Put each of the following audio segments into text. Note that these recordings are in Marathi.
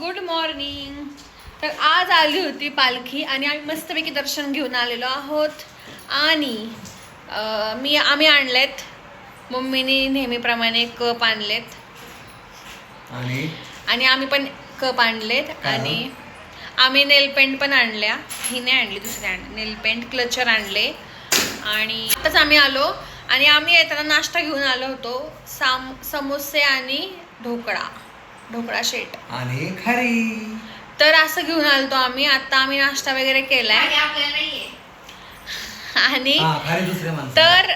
Good morning. तर आज आली होती पालखी आणि आम्ही मस्तपैकी दर्शन घेऊन आलेलो आहोत. आणि मी आम्ही आणलेत. मम्मीने नेहमीप्रमाणे कप आणलेत. आणि? आणि आम्ही पण कप आणलेत. आणि आम्ही नेल पेंट पण आणल्या. ही नाही आणली दुसरी आणली नेल पेंट क्लचर आणले. आणि आताच आम्ही आलो आणि आम्ही येताना नाश्ता घेऊन आलो होतो. साम समोसे आणि ढोकळा. ढोकळा शेट. आणि खरी. तर असं घेऊन आलतो आम्ही. आता आम्ही नाश्ता वगैरे केलाय. आणि हा खरी दुसरे माणसं. तर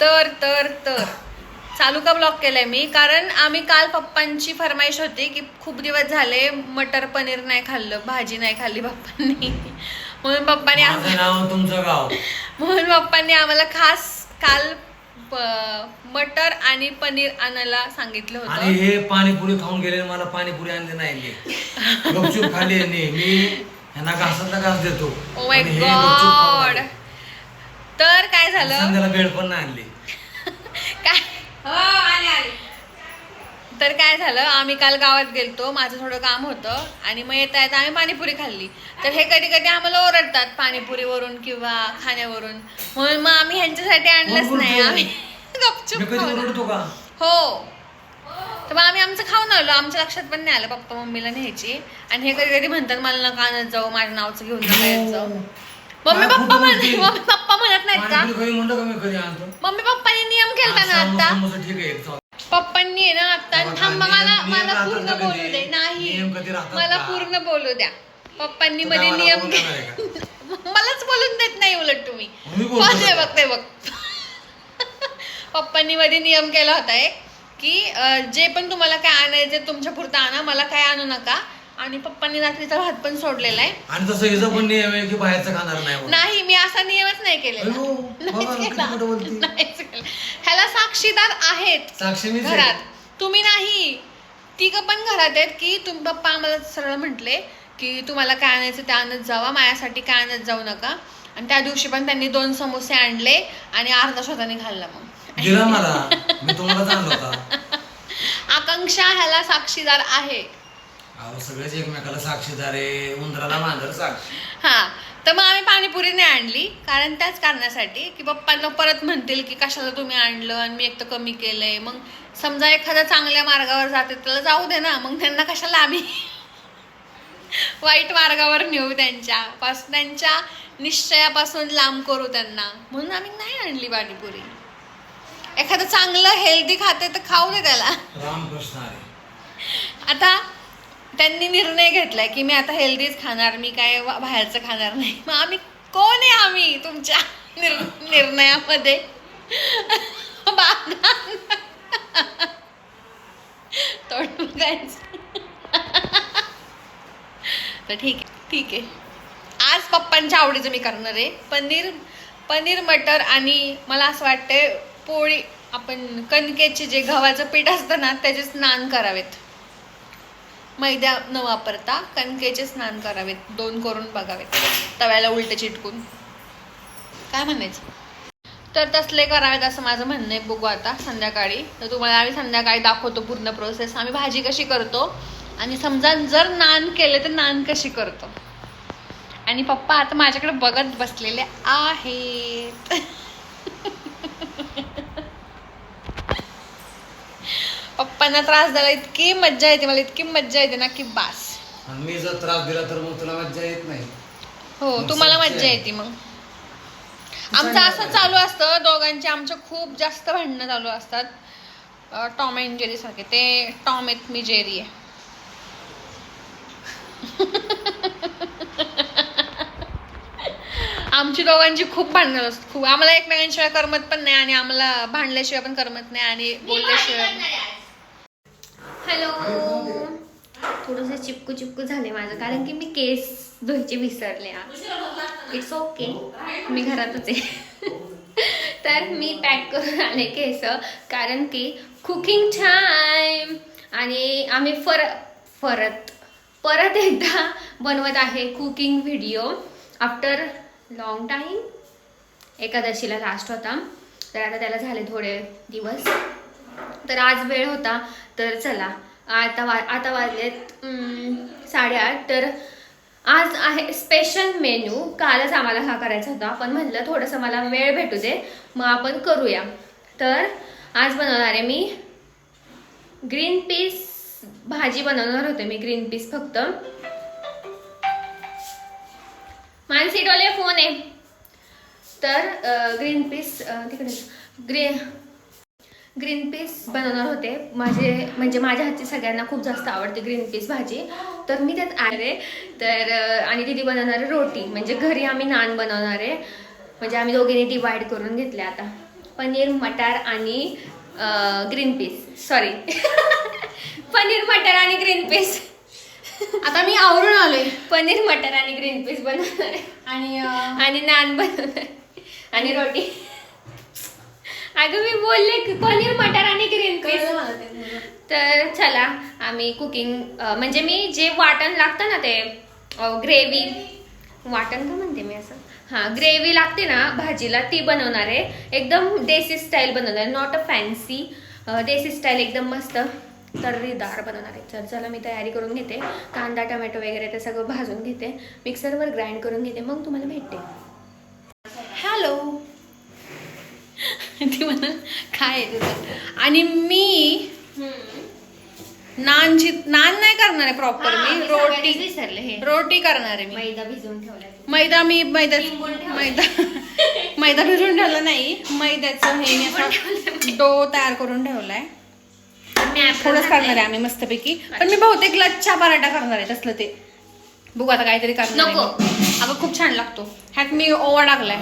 तर तर तर. चालू का ब्लॉक केलाय मी? कारण आम्ही काल पप्पांची फरमाईश होती की खूप दिवस झाले मटर पनीर नाही खाल्लं भाजी नाही खाल्ली पप्पांनी. म्हणून पप्पाने माझं आम्हाला नाव तुमचं गाव. म्हणून पप्पांनी आम्हाला खास काल प- मटर आणि पनीर आणायला सांगितलं आणि होतं हे पाणीपुरी खाऊन गेले मला पाणीपुरी आणली नाही गपचूप खाली यांनी मी. ह्यांना घासातला घास देतो. ओ माय आणि हे गपचूप खाऊन गॉड आले. तर काय झालं? संध्याला बेड पण नाही आणली. काय? तर काय झालं आम्ही काल गावात गेलतो माझं थोडं काम होतं आणि मग येता येता आम्ही पाणीपुरी खाल्ली. तर हे कधी कधी आम्हाला ओरडतात पाणीपुरीवरून किंवा खाण्यावरून. म्हणून मग आम्ही ह्यांच्यासाठी आणलंच नाही? आम्ही गपचूप खाऊन हो. तर मग आम्ही आमचं खाऊन आलो. आमच्या लक्षात पण नाही आलं पप्पा मम्मीला न्यायची. आणि हे कधी कधी म्हणतात मला नका आणत जाऊ माझ्या नावचं घेऊन नका येत जाऊ. मम्मी पप्पा खोटं म्हण बोलते? मम्मी पप्पा म्हणत नाहीत का? मम्मी पप्पांनी नियम केलता ना हा, आता? पप्पांनी आहे ना आता थांबा मला मला पूर्ण बोलू कधी? दे. नाही. मला? पूर्ण बोलू द्या. पप्पांनी मध्ये नियम? मलाच बोलून देत नाही उलट तुम्ही. मी बोलतो बघ पप्पांनी मध्ये नियम केला होता एक की जे पण तुम्हाला काय आणायचे तुमच्या पुरतं आणा मला काय आणू नका. आणि पप्पांनी रात्रीचा भात पण सोडलेला आहे. आणि तसं हिचं पण नियम आहे की बाहेरचं खाणार नाही मी असा नियमच नाही केलेला. नाहीच केला. ह्याला साक्षीदार आहेत साक्षी मीच आहे. घरात तुम्ही नाही. तिघ पण घरात आहेत की तुम्ही पप्पा आम्हाला सरळ म्हटले की तुम्हाला काय आणायचं ते आणत जावा माझ्यासाठी काय आणत जाऊ नका. आणि त्या दिवशी पण त्यांनी दोन समोसे आणले आणि अर्धा स्वतःने खाल्ला मग. दिला मला. मी तुम्हाला चांगला होता. आकांक्षा ह्याला साक्षीदार आहे. अहो सगळेच एकमेकाला साक्षीदार आहे उंदराला मांजर साक्षी. हा तर मग आम्ही पाणीपुरी नाही आणली कारण त्याच कारणासाठी की पप्पांना परत म्हणतील की कशाला तुम्ही आणलं आणि मी एक तर कमी केलंय. मग समजा एखादा चांगल्या मार्गावर जाते त्याला जाऊ दे ना मग त्यांना कशाला आम्ही वाईट मार्गावर नेऊ त्यांच्या पास त्यांच्या निश्चयापासून लांब करू त्यांना. म्हणून आम्ही नाही आणली पाणीपुरी. एखादं चांगलं हेल्दी खाते तर खाऊ दे त्याला. रामकृष्ण आता त्यांनी निर्णय घेतलाय की मी आता हेल्दीच खाणार मी काय वा- बाहेरचं खाणार नाही. मग आम्ही कोण आहे आम्ही तुमच्या निर- निर्णयामध्ये? तोंड तर ठीक आहे ठीक आहे. आज पप्पांच्या आवडीचं मी करणार आहे. पनीर पनीर मटर आणि मला असं वाटतंय पोळी आपण कणकेचे जे गव्हाचं पीठ असतं ना त्याचे स्नान करावेत. मैद्या न वापरता कणकेचे स्नान करावेत. दोन करून बघावेत. तव्याला उलट चिटकून. काय म्हणायचं? तर तसले करावेत असं माझं म्हणणं आहे. बघू आता संध्याकाळी. तर तुम्हाला आम्ही संध्याकाळी दाखवतो पूर्ण प्रोसेस आम्ही भाजी कशी करतो आणि समजा जर नान केले तर नान कशी करतो? आणि पप्पा आता माझ्याकडे बघत बसलेले आहेत. पप्पांना त्रास द्यायला इतकी मज्जा येते मला इतकी मज्जा येते ना की बास. आणि मी जर त्रास दिला तर मग तुला मज्जा येत नाही. हो मग तुम्हाला मज्जा. येते मग. आमचं असं चालू असतं दोघांचे आमचं खूप जास्त भांडणं चालू असतात. अं, टॉम अँड जेरी सारखे ते टॉम आहेत मी जेरी आहे. आमची दोघांची खूप भांडणं असतात खूप. आम्हाला एकमेकांशिवाय करमत पण नाही आणि आम्हाला भांडल्याशिवाय पण करमत नाही आणि बोलल्याशिवाय हॅलो. थोडंसं चिपकू चिपकू झाले माझं कारण की मी केस धुवायचे विसरले इट्स ओके मी घरातच आहे. तर मी पॅक करून आले केस कारण की कुकिंग टाइम आणि आम्ही फर परत परत एकदा बनवत आहे cooking video after long time एकादशीला लास्ट होता. तर आता त्याला झाले थोडे दिवस. तर आज वेळ होता तर चला. आता वा आता वाजलेत साडेआठ. तर आज आहे स्पेशल मेन्यू कालच आम्हाला हा करायचा होता. आपण म्हटलं थोडंसं मला वेळ भेटू दे मग आपण करूया. तर आज बनवणार आहे मी ग्रीन पीस भाजी बनवणार होते मी ग्रीन पीस फक्त. मानसी डोले फोन आहे. तर ग्रीन पीस तिकडे. ग्रे ग्रीन पीस बनवणार होते. माझे म्हणजे माझ्या हातची सगळ्यांना खूप जास्त आवडते ग्रीन पीस भाजी. तर मी त्यात आहे तर आणि दिदी बनवणार आहे रोटी. म्हणजे घरी आम्ही नान बनवणार आहे. म्हणजे आम्ही दोघींनी डिवाइड करून घेतले आता. पनीर मटार आणि ग्रीन पीस. सॉरी पनीर मटार आणि ग्रीन पीस. आता मी आवरून आलोय. पनीर मटार आणि ग्रीन पीस बनवणार आहे. आणि आणि नान बनवणार आणि रोटी. अगं मी बोलले की पनीर मटार आणि ग्रीन पीस. तर चला आम्ही कुकिंग म्हणजे मी जे वाटण लागतं ना ते ग्रेव्ही वाटण का म्हणते मी असं? हां ग्रेव्ही लागते ना भाजीला ती बनवणार आहे. एकदम देसी स्टाईल बनवणार आहे. Not a fancy desi style एकदम मस्त तर्रीदार बनवणार आहे. तर चला मी तयारी करून घेते. कांदा टमॅटो वगैरे ते सगळं भाजून घेते. मिक्सरवर ग्राइंड करून घेते. मग तुम्हाला भेटते. हॅलो. ती म्हणा काय तुझं आणि मी नानची नान नाही करणार आहे प्रॉपर मी रोटी विसरले. हे. रोटी करणार आहे मी. मैदा भिजवून मैदा मी मैदा. मैदा मैदा भिजवून ठेवला नाही. मैद्याचं हे मी असं डो तयार करून ठेवलाय. थोडंच. करणार आहे आम्ही मस्तपैकी. पण मी बहुतेक लच्छा पराठा करणार आहे तसलं ते. बघू आता काहीतरी करणार नको. अगं खूप छान लागतो. ह्यात मी ओवा टाकलाय.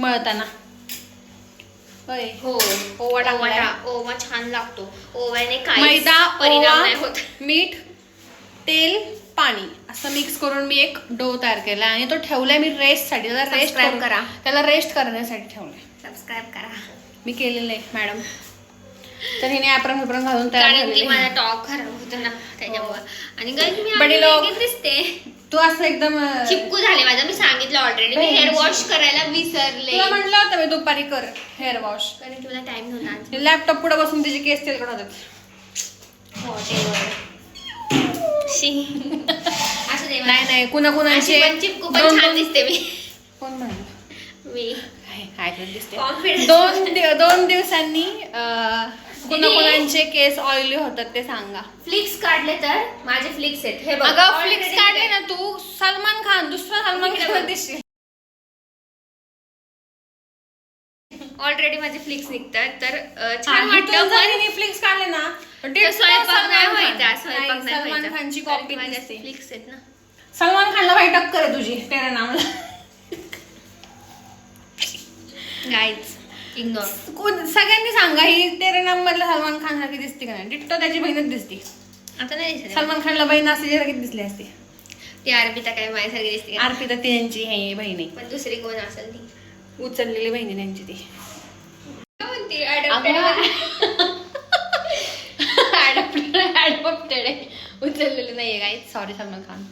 मळताना. होय. हो. ओवा ओवा छान लागतो. ओव्याने काही मैदा परिणाम नाही होत. मीठ तेल पाणी असं मिक्स करून मी एक डो तयार केला आणि तो ठेवलाय मी रेस्टसाठी त्याला रेस्ट Subscribe करा. त्याला रेस्ट करण्यासाठी ठेवलाय. सबस्क्राईब करा. मी केलेलं आहे मॅडम तर हिने ॲप्रन विप्रन घालून तयार कारण की केलेलं माझा. टॉक खराब होतो ना त्याच्यामुळे. आणि guys, मी बडी आधी लोक. वेगळीच दिसते. तू असं एकदम अं, चिपकू झाले माझं मी सांगितलं ऑलरेडी मी हेअर वॉश करायला विसरले. तुला म्हटलं होतं मी दुपारी कर हेअर वॉश कारण मला टाइम नव्हता. लॅपटॉप पुढे बसून तिचे केस तेलकट होतात. शी. असू दे नाही नाही कुणा कुणाचे अशी पण चिपकू पण दोन- छान दिसते मी. कोण म्हणलं मी. काय काय करत दिसते. Confidence. दोन दि- दोन दिवसांनी अं, कुणा दीदी. कुणाचे केस ऑइली होतात ते सांगा. फ्लिक्स काढले तर माझे फ्लिक्स आहेत. हे बघ अगं फ्लिक्स काढले ना तू सलमान खान दुसरा सलमान खान दिसशील ऑलरेडी माझे फ्लिक्स निघतात तर अं, छान तू पण हिने फ्लिक्स काढले ना ditto स्वयंपाक सलमान नाही. व्हायचा स्वयंपाक नाही, नाही सलमान व्हायचा. खानची कारण कॉपी दिसते. फ्लिक्स आहेत ना. सलमान खानला वाईट टक्कर आहे तुझी तेरा नामला. गाईज इग्नोर कोण- सगळ्यांनी सांगा ही तेरे नाम मधला सलमान खान सारखी दिसते का नाही? डिट्टो त्याची बहीणच दिसते. आता नाही दिसत. सलमान खानला बहीण असली सारखी दिसली असते. ती अर्पिता काय माझ्यासारखी दिसते का? अर्पिता त्यांची हे बहीण. आहे पण दुसरी कोण असेल ती? उचललेली बहिणी त्यांची ती. काय म्हणते? adopted ऍडॉप्टेड आहे. उचललेली नाहीये काय सॉरी सलमान खान.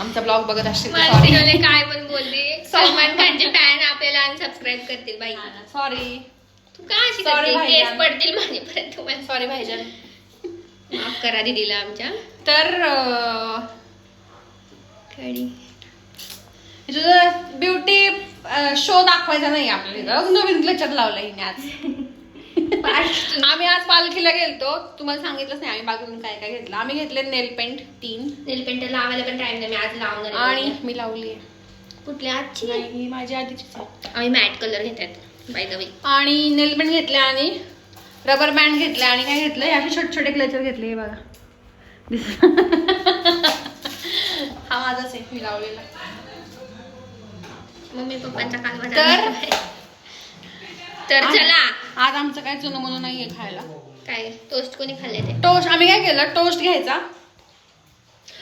आमचा ब्लॉग बघत असतील सॉरी काय पण बोलली. सलमान खानचे फॅन आपल्याला अनसबस्क्राईब करतील बाई. सॉरी तू का अशी Sorry करते? भाईजान. केस पडतील माझ्यापर्यंत तुम्हाला सॉरी भाईजान माफ करा दीदीला आमच्या. तर कळी तुझं ब्युटी शो दाखवायचा नाही आपल्याला. नवीन क्लचर लावला हिने आज. आम्ही आज पालखीला गेलतो. तुम्हाला सांगितलंच नाही आम्ही बागेतून काय काय घेतलं. आम्ही घेतले नेल पेंट तीन. नेल पेंट लावायला पण टाइम नाही मी आज लावणार आणि. मी लावली कुठल्या आजची? नाही माझी आधीचीच आहे. आम्ही मॅट कलर घेतात बाय द वे आणि नेल पेंट घेतले आणि रबर बँड घेतले आणि काय घेतलं? हे असे छोटे छोटे क्लचर घेतले हे बघा. हा माझाच आहे मी लावलेला. मम्मी पप्पांचा कालवा तर? तर चला. आज आमचं काय चुनं म्हणून नाहीये खायला. काय? टोस्ट कोणी खाल्ले ते? टोस्ट आम्ही काय केलं? टोस्ट घ्यायचा.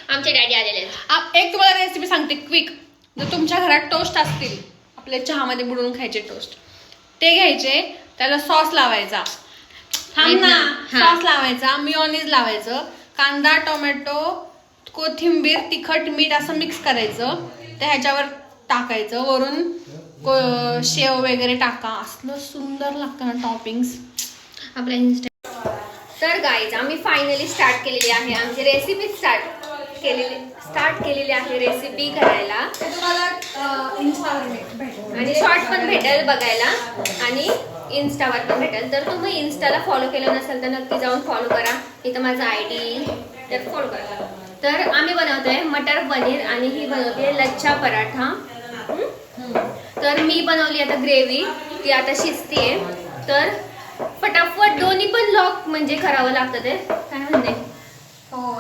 आमचे डॅडी आलेले आहेत. आप- एक तुम्हाला रेसिपी सांगते क्विक जर तुमच्या घरात टोस्ट असतील आपल्या चहामध्ये बुडवून खायचे टोस्ट ते घ्यायचे त्याला सॉस लावायचा. थांब ना? हा. सॉस लावायचा मिओनीज लावायचं कांदा टोमॅटो कोथिंबीर तिखट मीठ असं मिक्स करायचं. ते ह्याच्यावर टाकायचं वरून शेव वगैरे टाका. असलं सुंदर लागतं ना टॉपिंग्स आपला इन्स्टा तर गाईज आम्ही फायनली स्टार्ट केलेली आहे. आमची रेसिपी स्टार्ट केलेली स्टार्ट केलेली आहे रेसिपी करायला. आणि शॉर्ट पण भेटेल बघायला. आणि इन्स्टावर पण भेटेल. तर तुम्ही इन्स्टाला फॉलो केलं नसेल तर नक्की जाऊन फॉलो करा. इथं माझा आय डी तर फॉलो करा. तर आम्ही बनवतोय मटर पनीर आणि ही बनवते लच्छा पराठा? तर मी बनवली आता ग्रेव्ही. ती आता शिजतीये. तर फटाफट दोन्ही पण लॉक म्हणजे करावं लागतं ते. काय म्हणते? हो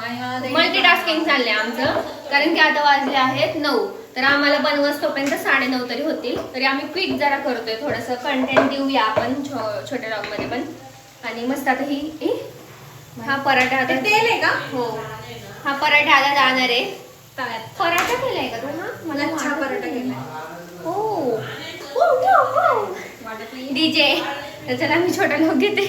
मल्टीटास्किंग चाललंय आमचं. कारण की आता वाजले आहेत नऊ. तर आम्हाला बनवस तोपर्यंत साडे नऊ तरी होतील. तरी आम्ही क्विक जरा करतोय. थोडंसं कंटेंट देऊया आपण छोट्या लॉगमध्ये पण. आणि मस्त आता ही हा पराठा आता तेल आहे का? हो. हा पराठा आता जाणार आहे. पराठा केलाय का तू हा? मला पराठा. केलाय. डीजे. तर चला मी छोटा लोक घेते.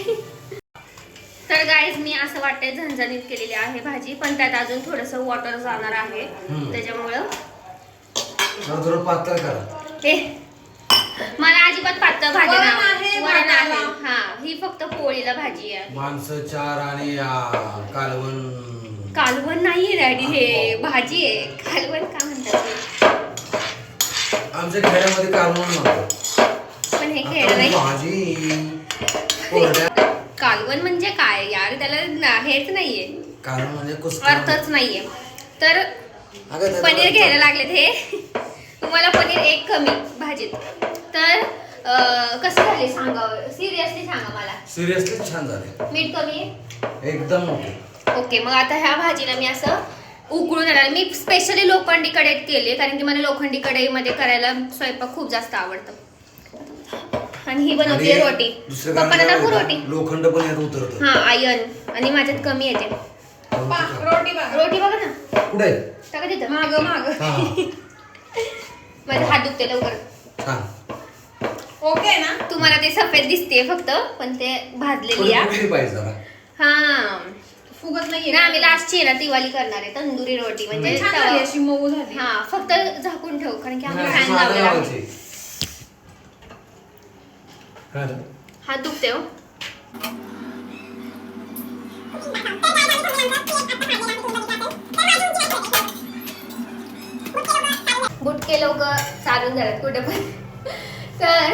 तर गाईज मी असं वाटतंय झणझणीत केलेली आहे भाजी पण त्यात अजून थोडस वॉटर जाणार आहे. त्याच्यामुळं जरा थोडं पातळ करा. मला अजिबात पातळ भाजी वरण नाही. आहे, भाताला. हा ही फक्त पोळीला भाजी आहे. माणसं चार आणि आ, कालवण. कालवण नाही डॅडी हे भाजी आहे. कालवण का म्हणतात ते? आमच्या खेड्यामध्ये कालवण पण हे खेळ भाजी कालवण म्हणजे काय? यार त्याला हेच नाहीये. कालवण म्हणजे. अर्थच नाहीये. तर पनीर घ्यायला लागले ते तुम्हाला पनीर एक कमी भाजीत. तर कसं झाले सांगा? सिरियसली सांगा मला. सिरियसली छान झाले मीठ कमी आहे? एकदम ओके. ओके मग आता ह्या भाजीला मी असं उकळून येणार. मी स्पेशली लोखंडी कढईत केली कारण की मला लोखंडी कढईमध्ये करायला स्वयंपाक खूप जास्त आवडतं. आणि ही बनवते रोटी. पप्पाला दाखवू रोटी? लोखंड पण यात उतरत. हा आयन आणि माझ्यात कमी येते. पा, रोटी बघा. रोटी बघा ना. कुठे टाका तिथं. माग माग. हा. माझा हात दुखते लवकर. ओके ना? तुम्हाला ते सफेद दिसते फक्त पण ते भाजलेली आहे. फुगली पाहिजे जरा. हा. फुगत नाहीये ना आम्ही लास्टची ना दिवाळी करणार आहे तंदुरी रोटी. म्हणजे छान झाली तवा- अशी मऊ झाली हा फक्त झाकून ठेव कारण की आम्ही फॅन साधं लावला लावायचे. काय? झालं? हात दुखते हो. गुटके लोक चालून झालेत कुठे पण. तर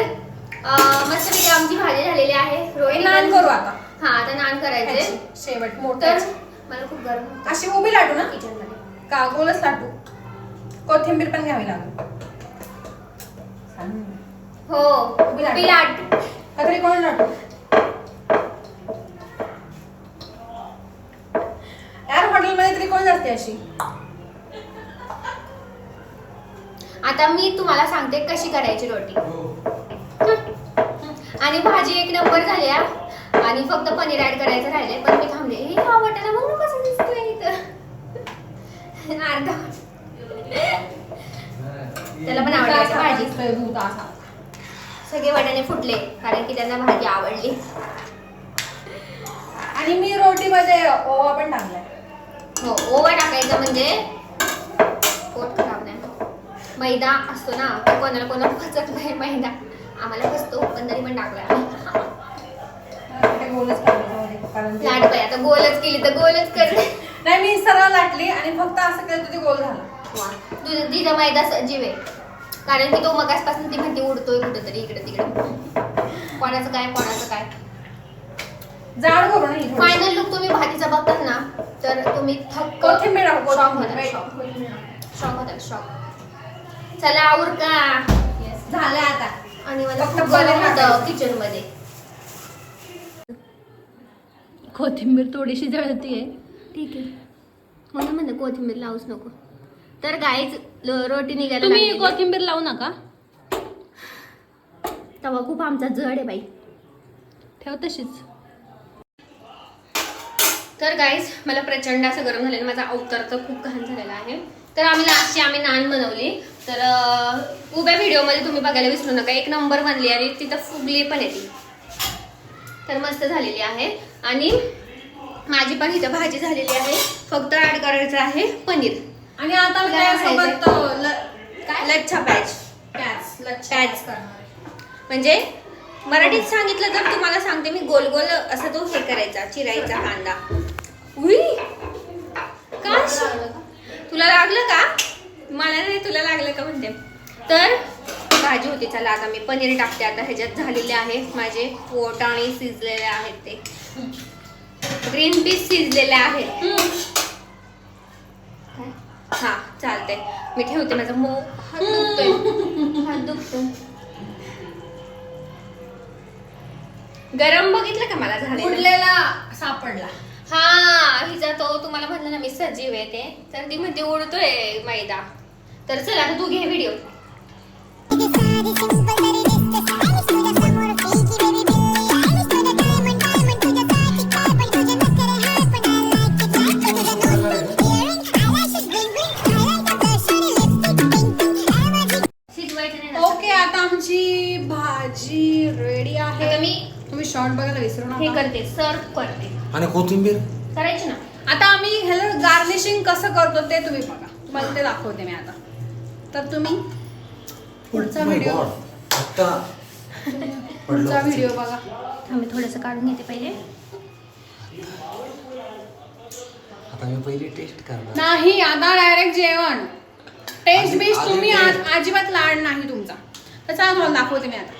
अं, मस्तपैकी आमची भाजी झालेली आहे. हे रोटी नान पण- करू आता. हा आता नान करायचे ह्याची, शेवट तर मोठं मला खूप गरम होतं. अशी उभी लाटू ना? किचनमध्ये का गोलच लाटू. कोथिंबीर पण घ्यावी लागेल. हो उभी लाट. उभी लाट. का तरी कोण लाटू? यार हॉटेलमध्ये तरी कोण जाते अशी? आता मी तुम्हाला सांगते कशी करायची रोटी. हो. आणि भाजी एक नंबर झाली हा. आणि फक्त पनीर ऍड करायचं राहिले पण मी थांबले. हे हा वाटायला बघ ना कसं दिसतोय इथं. अर्धा त्याला पण आवडली भाजी. दिसतोय दूध असा सगळे वाटाणे फुटले कारण की त्यांना भाजी आवडली. आणि मी रोटीमध्ये ओवा पण टाकलाय. हो ओवा टाकायचं म्हणजे पोट खराब नाही. मैदा असतो ना कोणाला कोणाला पचत नाही मैदा. आम्हाला बसतो पण तरी पण टाकला गोलच लाट आता गोलच केली तर गोलच करते नाही मी सरळ लाटली आणि फक्त असं केलं तर ते गोल झाला वा. तुझं तिचा मैदा सजीव आहे कारण की तो मगासपासून ती म्हणते उडतोय कुठेतरी इकडे तिकडे कोणाचं काय कोणाचं काय जाड करू ना ही थोडीशी. फायनल लुक तुम्ही भाजीचा बघतात ना तर तुम्ही थक्क कोथिंबीर टाकू, शॉक कोथिंबीर. शॉक कोथिंबीर. शॉक चला उरका Yes, झालं आता आणि मला फक्त खूप गरम होतं. किचनमध्ये कोथिंबीर थोडीशी जळतीये. ठीक आहे. म्हणून म्हणते कोथिंबीर लावूच नको. तर गाईच रोटी निघायला तुम्ही लागलेली. कोथिंबीर लावू नका. तवा खूप आमचा जड आहे बाई. ठेव तशीच. तर गाईज मला प्रचंड असं गरम झालेलं माझा अवतार तर खूप घाण झालेला आहे. तर आम्ही लास्टची आम्ही नान बनवली. तर अं, उभ्या व्हिडिओमध्ये तुम्ही बघायला विसरू नका. एक नंबर बनली आणि तिथं फुगली पण येते तर मस्त झालेली आहे. आणि माझी पण इथं भाजी झालेली आहे. फक्त ऍड करायचं आहे पनीर. आणि आता त्यासोबत काय? लच्छा पॅच. पॅच. लच्छा. म्हणजे मराठीत सांगितलं तर तुम्हाला सांगते मी गोल गोल असं तो हे करायचा चिरायचा कांदा. उई! का? तुला लागलं का? मला नाही तुला लागलं का म्हणते. तर भाजी होती चला आता मी पनीर टाकते. आता ह्याच्यात झालेले आहे माझे पोट आणि शिजलेले आहेत ते. ग्रीन पीस शिजलेले आहेत. काय? हा चालतंय. मी ठेवते माझा मो हात दुखतोय. हात दुखतोय. गरम बघितलं का मला झालं उडलेला सापडला. हा हिचा तो तुम्हाला म्हटलं ना मी सजीव आहे ते. तर ती म्हणते उडतोय मैदा. तर चला आता तू घे व्हिडिओ. शॉर्ट बघायला विसरू हे नका करते सर्व करते. आणि कोथिंबीर? करायची ना. आता आम्ही ह्याला गार्निशिंग कसं करतो ते तुम्ही बघा. तुम्हाला ते दाखवते मी आता. तर तुम्ही पुढचा Oh my व्हिडिओ God. आता पुढचा पडलं. व्हिडिओ बघा. आम्ही थोडंसं काढून घेते पहिले. आता मी पहिली टेस्ट करणार. नाही आता डायरेक्ट जेवण. टेस्ट आधी- बीस आधी तुम्ही taste. अजिबात लाड नाही तुमचा. तर चला तुम्हाला दाखवते मी आता.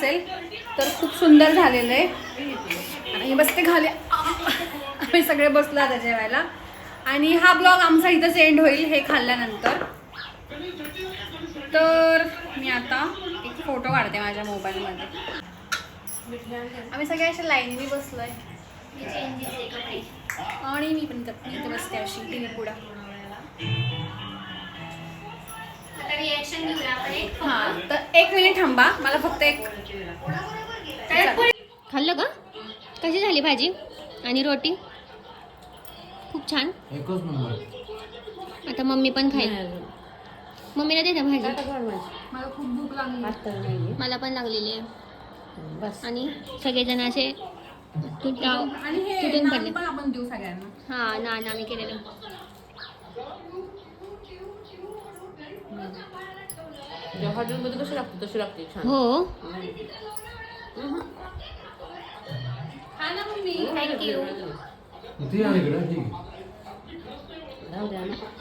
असेल तर खूप सुंदर झालेलं आहे. आणि हे बसते खाली. आम्ही सगळे बसलो आता जेवायला. आणि हा ब्लॉग आमचा इथंच एंड होईल हे खाल्ल्यानंतर. तर मी आता एक फोटो काढते माझ्या मोबाईलमध्ये. आम्ही सगळे अशा लाईनीने बसलोय. आणि मी पण इथं इथं बसते अशी टी पुढं. घेऊया आपण एक. हां तर एक मिनिट थांबा. मला फक्त एक खाल्लं का कशी झाली भाजी? आणि रोटी? खूप छान. एकच नंबर आता मम्मी पण खाईल. मम्मीला दे ना भाजी. मला खूप भूक लागली. मला पण लागलेली आहे. आणि सगळेजण असे हे तुटून नान पडले पण आपण देऊ सगळ्यांना. हा नान आम्ही केलेलं. हॉटेलमध्ये कशी लागते तशी लागते छान. हो. हा ना मम्मी थँक्यू ते आहे. इकडं.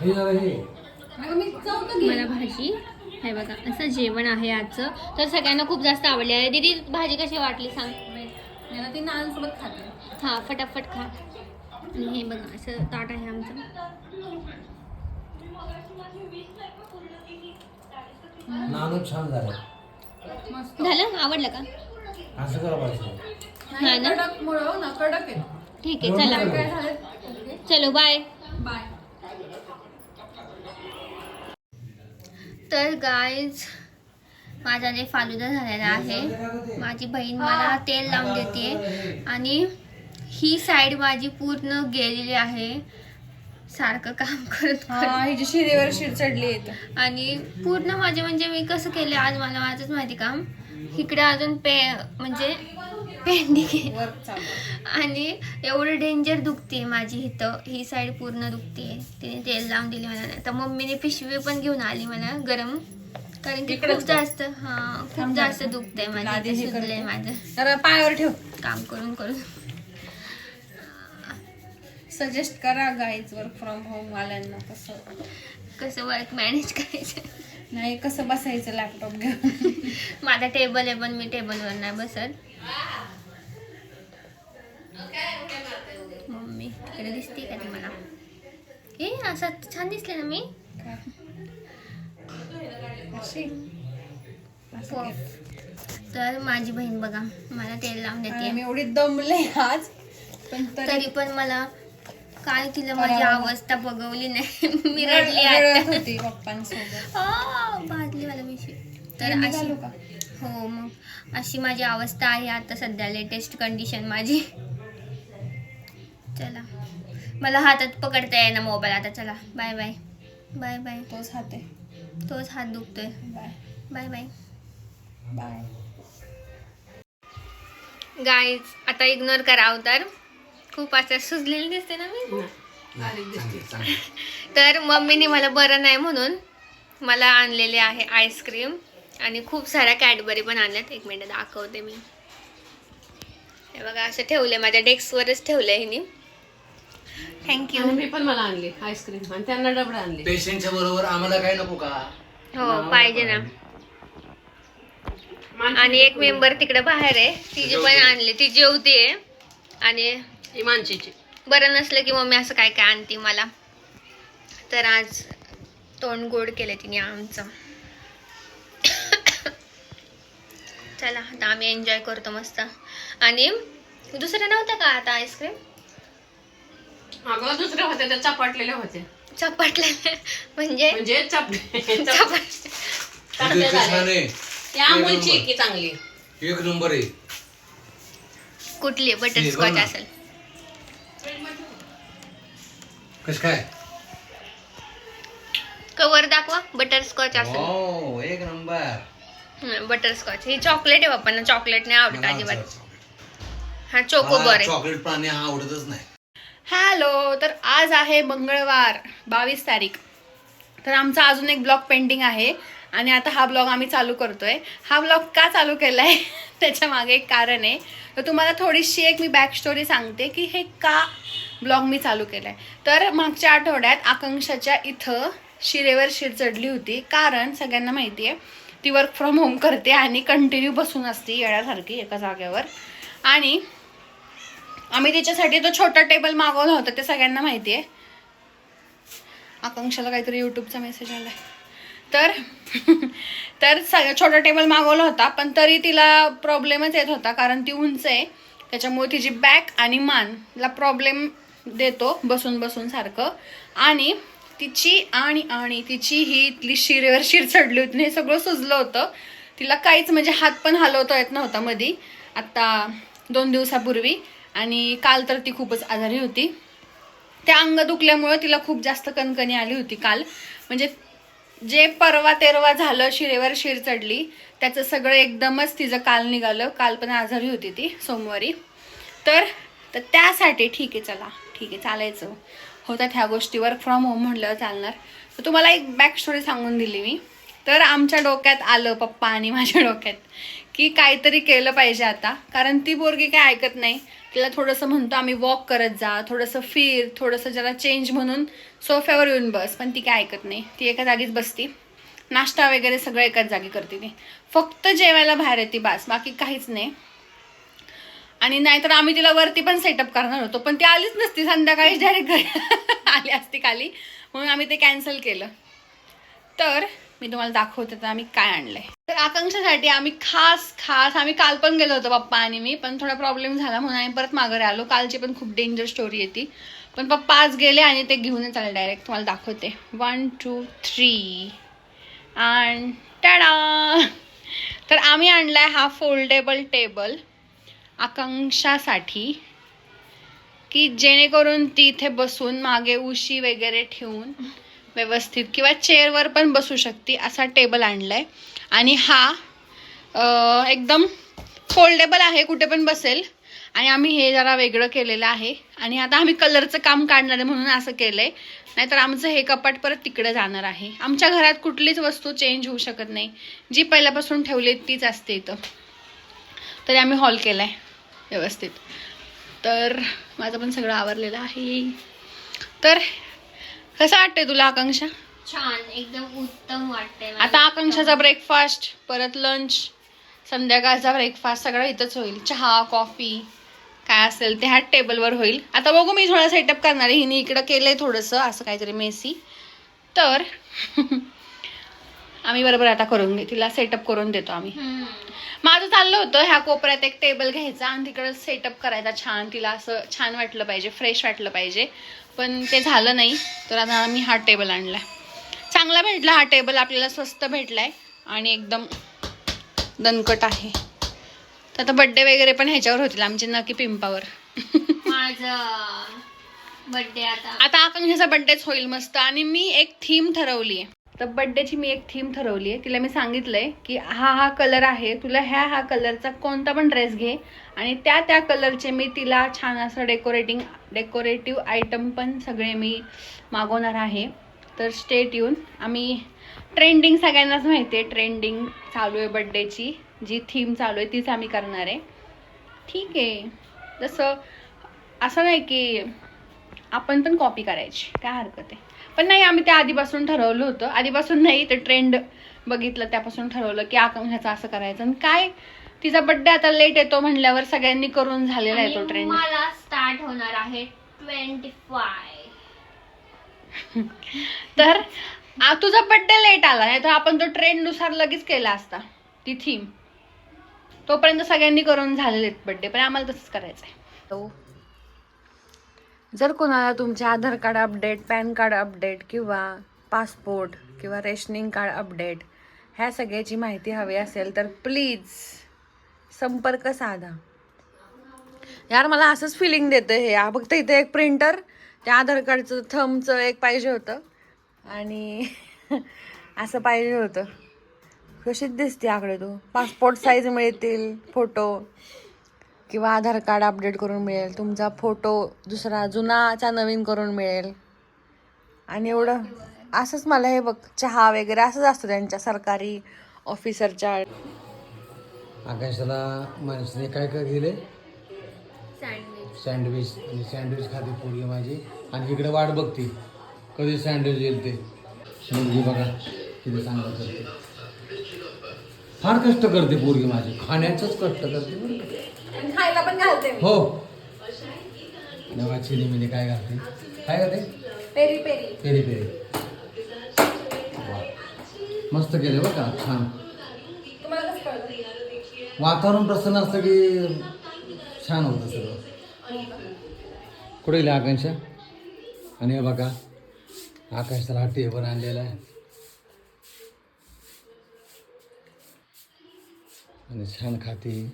हे जरा हे. मला भाजी. हे बघा असं जेवण आहे आजचं. तर सगळ्यांना खूप जास्त आवडली आहे. दीदी भाजी कशी वाटली सांग. मी ना ती नान सोबत खाते. हा फटाफट खा. आणि हे बघा असं ताट आहे आमचं. नानच छान झालं. झालं? आवडलं का? असं करा पाहिजे हा ना? कडक मुळं ना कडक आहे. ठीक आहे चला. काय झालं? चलो बाय. बाय. तर गाईज माझा जे फालुदा झालेला आहे माझी बहीण मला तेल लावून देते आणि ही साईड माझी पूर्ण गेलेली आहे. सारखं काम करत हा हिची शिरेवर शिर चढली आणि पूर्ण माझे म्हणजे मी कसं केलं आज मला माझंच माहिती काम इकडे अजून पे म्हणजे पेंडिंग आहे. वर्क चालू. आणि एवढं डेंजर दुखते माझी इथं. ही साईड पूर्ण दुखते तिने तेल लावून दिले मला. तर मम्मीने पिशवी पण घेऊन आली मला गरम. कारण की इकडेच खूप का? जास्त हा खूप जास्त दुखतंय माझं. आधी इथे करते. सुजलंय माझं. तर पायावर ठेव. काम करून करून. सजेस्ट करा गाईज वर्क फ्रॉम होम वाल्यांना कसं कसं वर्क मॅनेज करायचं? नाही कसं बसायचं लॅपटॉप घेऊन? माझा टेबल आहे पण मी टेबलवर नाही बसत. मम्मी तिकडे दिसते का ती मला? ए असं छान दिसले ना मी. अशी. घे. तर माझी बहीण बघा मला तेल लावून देते. मी एवढी दमले आज. पण तरी तरी पण मला काय तिला माझी. अवस्था बघवली नाही. मी रडली आता. रडत होती पप्पांसोबत. भाजली मला मिशी. तर मी अशी घालू का? हो मग अशी माझी अवस्था आहे आता सध्या. लेटेस्ट कंडिशन माझी. चला. मला हातात पकडता येईना मोबाईल आता चला. बाय बाय बाय बाय तोच हात आहे. तोच हात दुखतोय. Bye bye bye bye guys आता इग्नोर करा अवतार खूप आता सुजलेली दिसते ना मी. तर मम्मीने मला बरं नाही म्हणून मला आणलेले आहे आईस्क्रीम आणि खूप साऱ्या कॅडबरी पण आणल्यात. एक मिनिट दाखवते मी. हे बघा असं ठेवले माझ्या डेस्कवरच ठेवले हिने. थँक्यू मी पण मला आणली आईस्क्रीम आणि त्यांना डबडा आणली. पेशंटच्या बरोबर आम्हाला काय नको का? हो पाहिजे ना. आणि एक मेंबर तिकडे बाहेर आहे. तिची पण आणली ती जेवतीये. आणि ही बरं नसलं की मम्मी असं काय काय आणते मला. तर आज तोंड गोड केलं तिने आमचं. चला आता आम्ही एन्जॉय करतो मस्त. आणि दुसरे नव्हते का आता आईस्क्रीम अगं दुसरे होते त्या चपाटलेले होते. चपाटले. म्हणजे म्हणजे चपटे चपाट त्या अमूलची की चांगली. एक नंबर आहे. कुठली? हे बटरस्कॉच. असेल. कस काय? कवर दाखवा बटरस्कॉच असेल हो एक नंबर बटरस्कॉच ही चॉकलेट आहे बाप्पांना चॉकलेट नाही आवडत मला अजिबात. हा चोकोबर आहे. चॉकलेट प्राणी हा आवडतच नाही. हॅलो तर आज आहे मंगळवार बावीस तारीख. तर आमचा अजून एक ब्लॉग पेंडिंग आहे. आणि आता हा ब्लॉग आम्ही चालू करतोय. हा ब्लॉग का चालू केला आहे त्याच्यामागे एक कारण आहे. तर तुम्हाला थोडीशी एक मी बॅक स्टोरी सांगते की हे का ब्लॉग मी चालू केला आहे तर मागच्या आठवड्यात आकांक्षाच्या इथं शिरेवर शिर चढली होती. कारण सगळ्यांना माहिती आहे ती वर्क फ्रॉम होम करते आणि कंटिन्यू बसून असते येण्यासारखी एका जागेवर. आणि आम्ही तिच्यासाठी तो छोटा टेबल मागवला होता ते सगळ्यांना माहिती आहे. आकांक्षाला काहीतरी यूट्यूबचा मेसेज आलाय. तर तर सगळं छोटा टेबल मागवला होता पण तरी तिला प्रॉब्लेमच येत होता कारण ती उंच आहे. त्याच्यामुळे तिची बॅक आणि मानला प्रॉब्लेम देतो बसून बसून सारखं. आणि तिची आणि आणि तिची ही इथली शिरेवर शिर चढली होती हे सगळं सुजलं होतं. तिला काहीच म्हणजे हात पण हलवता येत नव्हता मधी. आत्ता दोन दिवसापूर्वी आणि काल तर ती खूपच आजारी होती. त्या अंग दुखल्यामुळं तिला खूप जास्त कणकणी आली होती काल. म्हणजे जे परवा तेरवा झालं शिरेवर शिर चढली त्याचं सगळं एकदमच तिचं काल निघालं. काल पण आजारी होती ती सोमवारी. तर तर त्यासाठी ठीक आहे चला. ठीक आहे चालायचं. होतात ह्या गोष्टी वर्क फ्रॉम होम म्हणलं चालणार. तर तुम्हाला एक बॅक स्टोरी सांगून दिली मी. तर आमच्या डोक्यात आलं पप्पा आणि माझ्या डोक्यात की काहीतरी केलं पाहिजे आता. कारण ती पोरगी काय ऐकत नाही. तिला थोडंसं म्हणतो आम्ही वॉक करत जा. थोडंसं फिर. थोडंसं जरा चेंज म्हणून सोफ्यावर येऊन बस. पण ती काय ऐकत नाही. ती एका जागीच बसती. नाश्ता वगैरे सगळं एकाच जागी करते ती. फक्त जेवायला बाहेर येते बास. बाकी काहीच नाही. आणि नाहीतर आम्ही तिला वरती पण सेटअप करणार होतो. पण ती आलीच नसती. संध्याकाळी डायरेक्ट आली असती खाली. म्हणून आम्ही ते कॅन्सल केलं. तर मी तुम्हाला दाखवते तर आम्ही काय आणलंय. तर आकांक्षासाठी आम्ही खास खास आम्ही काल पण गेलो होतो पप्पा आणि मी पण थोडा प्रॉब्लेम झाला म्हणून आम्ही परत माघारी आलो. कालची पण खूप डेंजर स्टोरी येते पण पप्पा आज गेले आणि ते घेऊनच आले डायरेक्ट तुम्हाला दाखवते. वन टू थ्री आणि टाडा तर आम्ही आणलाय हा फोल्डेबल टेबल आकांक्षासाठी की जेणेकरून ती इथे बसून मागे उशी वगैरे ठेवून व्यवस्थित किंवा चेअरवर पण बसू शकते असा टेबल आणलाय. आणि हा एकदम फोल्डेबल आहे कुठे पण बसेल. आणि आम्ही हे जरा वेगळं केलेलं आहे. आणि आता आम्ही कलरचं काम काढणार आहे म्हणून असं केलंय. नाहीतर आमचं हे कपाट परत तिकडे जाणार आहे. आमच्या घरात कुठलीच वस्तू चेंज होऊ शकत नाही. जी पहिल्यापासून ठेवली तीच असते इथं. तरी आम्ही हॉल केलाय. व्यवस्थित. तर माझं पण सगळं आवरलेलं आहे. तर कसं वाटतंय तुला आकांक्षा? छान एकदम उत्तम वाटतंय मला. आता आकांक्षाचा ब्रेकफास्ट परत लंच संध्याकाळचा ब्रेकफास्ट सगळं इथंच होईल. चहा कॉफी काय असेल ते ह्या टेबलवर होईल. आता बघू मी थोडा सेटअप करणार आहे. हिने इकडं केलंय थोडंसं असं काहीतरी मेसी तर आम्ही बरोबर आता करून घे तिला सेटअप करून देतो आम्ही. माझं चाललं होतं ह्या कोपऱ्यात एक टेबल घ्यायचा आणि तिकडं सेटअप करायचा छान. तिला असं छान वाटलं पाहिजे फ्रेश वाटलं पाहिजे. पण ते झालं नाही तर आता आम्ही हा टेबल आणलाय. चांगला भेटला हा टेबल आपल्याला स्वस्त भेटलाय आणि एकदम दणकट आहे. तर आता बड्डे वगैरे पण ह्याच्यावर होतील आमचे नक्की पिंपावर. माझं बर्थडे आता. आता आकांक्षाचा बड्डेच होईल मस्त. आणि मी एक थीम ठरवली आहे तर बड्डेची मी एक थीम ठरवली आहे तिला मी सांगितलंय की हा हा कलर आहे तुला ह्या हा कलरचा कोणता पण ड्रेस घे आणि त्या त्या कलरचे मी तिला छान असं डेकोरेटिंग डेकोरेटिव्ह आयटम पण सगळे मी मागवणार आहे. तर स्टेट येऊन आम्ही ट्रेंडिंग सगळ्यांनाच माहिती आहे ट्रेंडिंग चालू आहे बड्डेची जी थीम चालू आहे तीच आम्ही करणार आहे. ठीक. आहे जसं असं नाही की आपण पण कॉपी करायची. काय हरकत आहे? पण नाही आम्ही त्या आधीपासून ठरवलं होतं. आधीपासून नाही ते ट्रेंड बघितलं त्यापासून ठरवलं की आकांक्षाचं असं करायचं. आणि काय तिचा बड्डे आता लेट येतो म्हणल्यावर सगळ्यांनी करून झालेला आहे तो ट्रेंड मला स्टार्ट होणार आहे ट्वेंटी फाय तर आ, तुझा बड्डे लेट आला नाही तर आपण तो ट्रेंडनुसार लगेच केला असता. ती थीम तोपर्यंत सगळ्यांनी करून झालेले आहेत बड्डे पण आम्हाला तसंच करायचं आहे जर कोणाला तुमचे Aadhaar card update PAN card update किंवा पासपोर्ट किंवा रेशनिंग कार्ड अपडेट ह्या सगळ्याची माहिती हवी असेल तर प्लीज संपर्क साधा. यार मला असंच फिलिंग देतं हे. आ, फक्त इथे एक प्रिंटर त्या आधार कार्डचं थमचं एक पाहिजे होतं. आणि असं पाहिजे होतं. कशीच दिसते आकडे तू? पासपोर्ट साईज मिळतील फोटो किंवा आधार कार्ड अपडेट करून मिळेल तुमचा फोटो दुसरा जुनाचा नवीन करून मिळेल. आणि एवढं असंच मला हे बघ चहा वगैरे असंच असतं त्यांच्या सरकारी ऑफिसरच्या. आकाशाला माणसाने काय काय दिले सँडविच सँडविच आणि सँडविच खाते पोरगी माझी. आणि इकडे वाट बघते. कधी सँडविच येईल ते. मुलगी बघा किती चांगलं करते. फार कष्ट करते पोरगी माझी. खाण्याचंच कष्ट करते का. खायला पण घालते हो. नवा चिनी काय घालते? काय घालते? Peri peri. Peri peri. वा. मस्त केले बरं का छान. तुम्हाला कसं कळलं? वातावरण प्रसन्न असतं की छान होतं सगळं? कुठे गेली आकांक्षा? आणि हे बघा हा टेबल आणलेला आहे. आणि छान खाते.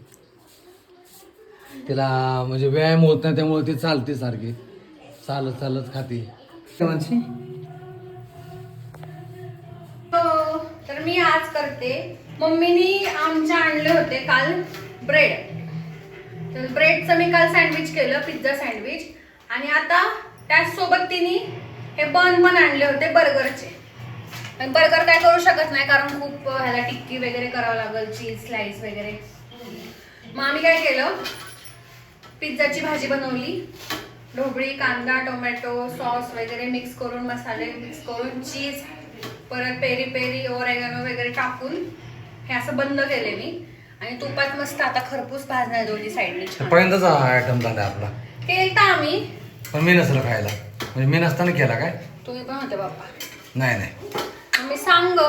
तिला म्हणजे व्यायाम होत नाही त्यामुळे ती चालते सारखी. चालत चालत खाते. म्हणशी हो, तर मी आज करते. मम्मीनी आमच्या आणले होते काल ब्रेड. तर ब्रेडचं मी काल सँडविच केलं पिझ्झा सँडविच. आणि आता त्याचसोबत तिने हे बन पण आणले होते बर्गरचे. बर्गर काय करू शकत नाही कारण खूप ह्याला टिक्की वगैरे करावं लागेल चीज स्लाइस वगैरे. मग आम्ही काय केलं पिझ्झाची भाजी बनवली. ढोबळी कांदा टोमॅटो सॉस वगैरे मिक्स करून मसाले मिक्स करून चीज परत पेरी पेरी ओरेगॅनो वगैरे टाकून हे असं बंद केले मी. आणि तुपात मस्त आता खरपूस भाजणार दोन्ही साईडने पहिल्यांदाच हा आयटम झाला आपला. केलता आम्ही. पण मी नसलं खायला. म्हणजे मी नसताना केला काय? तुम्ही पण होते बाप्पा. नाही नाही. मी सांग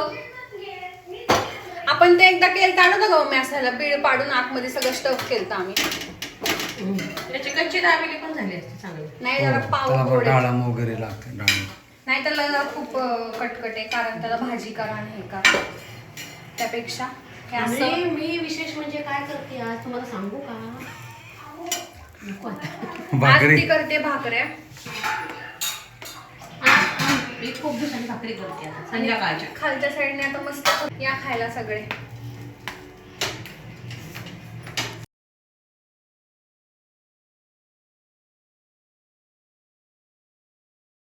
आपण ते एकदा केलं आठवतं का मी असायला बीळ पाडून आतमध्ये सगळं स्टफ केलं आम्ही. त्याची कच्ची दाबेली पण झाली असते चांगली. नाही जरा हो, पाव त्याला डाळा वगैरे लागते डाळ. नाही त्याला जरा खूप अं, कटकट आहे कारण त्याला भाजी करा आणि हे करा. त्यापेक्षा हे आणि असं मी विशेष म्हणजे काय करते आज? तुम्हाला सांगू का? नको आता. आज भाकरी ती करते भाकऱ्या. मी खूप दिवसांनी भाकरी करते आता संध्याकाळच्या. खालच्या साईडने आता मस्त या खायला सगळे.